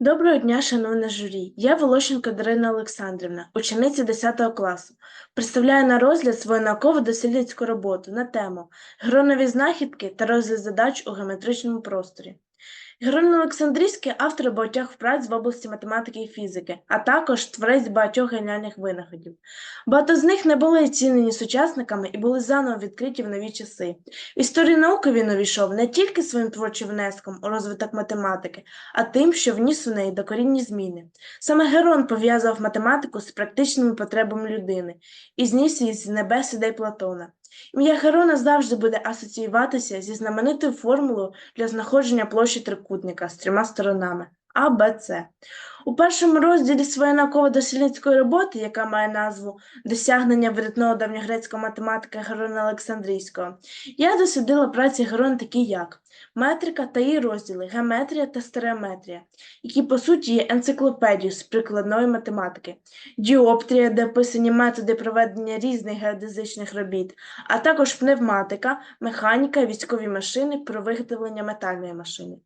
Доброго дня, шановне журі. Я Волощенко Дарина Олександрівна, учениця 10 класу. Представляю на розгляд свою науково-дослідницьку роботу на тему Гронові знахідки та розгляд задач у геометричному просторі. Герон Олександрійський автор багатьох праць в області математики і фізики, а також творець багатьох геніальних винаходів. Багато з них не були оцінені сучасниками і були заново відкриті в нові часи. В історію науки він увійшов не тільки своїм творчим внеском у розвиток математики, а тим, що вніс у неї докорінні зміни. Саме Герон пов'язував математику з практичними потребами людини і зніс її з небес ідей Платона. Ім'я Герона завжди буде асоціюватися зі знаменитою формулою для знаходження площі трикутника з трьома сторонами А, Б, С. У першому розділі своєї науково-дослідницької роботи, яка має назву Досягнення видатного давньогрецького математика Герона Олександрійського, я дослідила праці Герона такі як метрика та її розділи, геометрія та стереометрія, які по суті є енциклопедією з прикладної математики, діоптрія, де описані методи проведення різних геодезичних робіт, а також пневматика, механіка, військові машини про виготовлення метальної машини.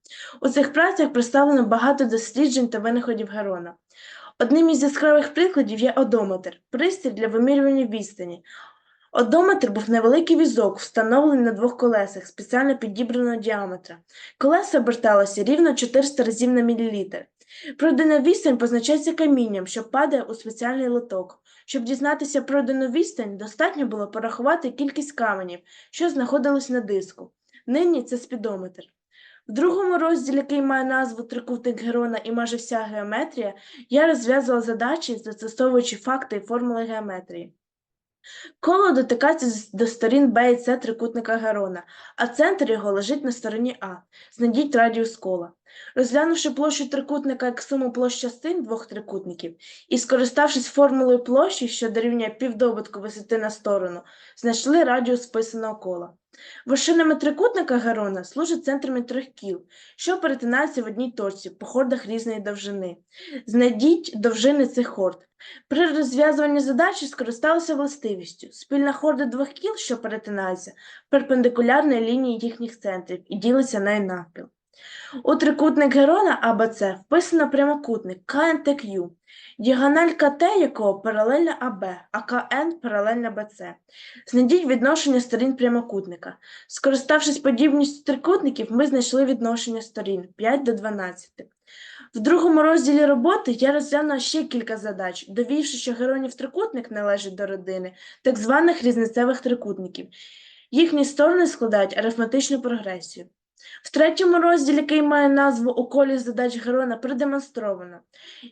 У цих працях представлено багато досліджень та винаходів Герона. Одним із яскравих прикладів є одометр пристрій для вимірювання відстані. Одометр був невеликий візок, встановлений на двох колесах спеціально підібраного діаметра. Колеса оберталися рівно 400 разів на мілілітр. Пройдена відстань позначається камінням, що падає у спеціальний лоток. Щоб дізнатися пройдену відстань, достатньо було порахувати кількість каменів, що знаходились на диску. Нині це спідометр. В другому розділі, який має назву Трикутник Герона і майже вся геометрія, я розв'язувала задачі, застосовуючи факти і формули геометрії. Коло дотикається до сторін Б і С трикутника Герона, а центр його лежить на стороні А. Знайдіть радіус кола. Розглянувши площу трикутника як суму площ частин двох трикутників і скориставшись формулою площі, що дорівнює півдобутку висоти на сторону, знайшли радіус вписаного кола. Вершинами трикутника Герона служать центрами трьох кіл, що перетинаються в одній точці по хордах різної довжини. Знайдіть довжини цих хорд. При розв'язуванні задачі скористалися властивістю. Спільна хорда двох кіл, що перетинаються, перпендикулярної лінії їхніх центрів і ділиться на навпіл. У трикутник Герона АБЦ вписано прямокутник КНТQ, діагональ КТ якого паралельна АБ, а КН паралельна БЦ. Знайдіть відношення сторін прямокутника. Скориставшись подібністю трикутників, ми знайшли відношення сторін 5 до 12. В другому розділі роботи я розглянула ще кілька задач, довівши, що Геронів трикутник належить до родини так званих різницевих трикутників. Їхні сторони складають арифметичну прогресію. В третьому розділі, який має назву У задач Герона, продемонстровано,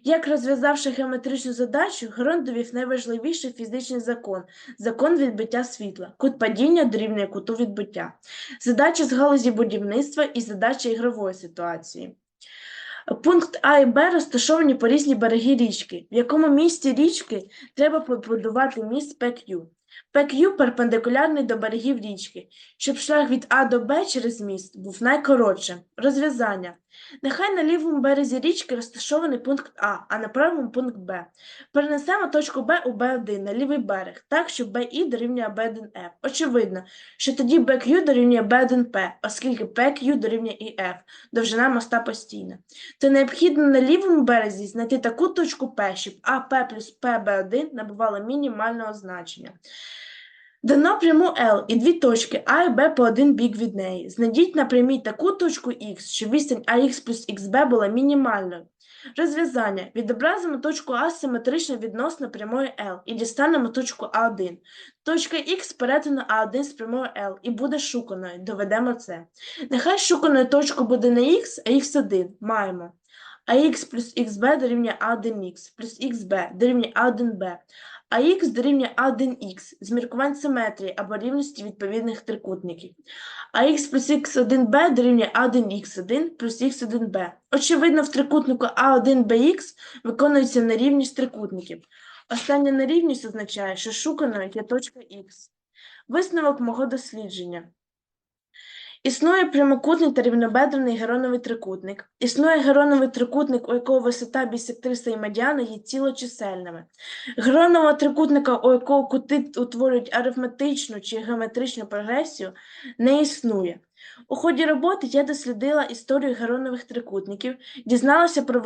як розв'язавши геометричну задачу, Герон довів найважливіший фізичний закон закон відбиття світла, кут падіння дорівнює куту відбиття, задачі з галузі будівництва і задачі ігрової ситуації. Пункт А і Б розташовані по різні береги річки, в якому місці річки треба побудувати міст PQ. PQ перпендикулярний до берегів річки, щоб шлях від А до Б через міст був найкоротшим. Розв'язання. Нехай на лівому березі річки розташований пункт А, а на правому пункт Б. Перенесемо точку Б у Б1 на лівий берег, так, що БІ дорівнює Б1F. Очевидно, що тоді BQ дорівнює B1P, оскільки PQ дорівнює IF, довжина моста постійна то необхідно на лівому березі знайти таку точку P, щоб АП плюс ПБ1 набувало мінімального значення. Дано пряму L і дві точки А і Б по один бік від неї. Знайдіть на прямій таку точку X, щоб відстань AX плюс XB була мінімальною. Розв'язання. Відобразимо точку А симетрично відносно прямої L і дістанемо точку А1. Точка X перетину А1 з прямою L і буде шуканою. Доведемо це. Нехай шуканою точкою буде не X, а X1. Маємо. АХ плюс XB дорівнює А1Х плюс XB дорівнює А1Б, а Х дорівнює А1Х з міркувань симетрії або рівності відповідних трикутників. А Х плюс Х1Б дорівнює А1Х1 плюс Х1Б. Очевидно, в трикутнику А1BX виконується нерівність трикутників. Остання нерівність означає, що шуканою є точка Х. Висновок мого дослідження. Існує прямокутний та рівнобедрений героновий трикутник. Існує героновий трикутник, у якого висота бісектриса і медіана є цілочисельними. Геронового трикутника, у якого кути утворюють арифметичну чи геометричну прогресію, не існує. У ході роботи я дослідила історію геронових трикутників, дізналася про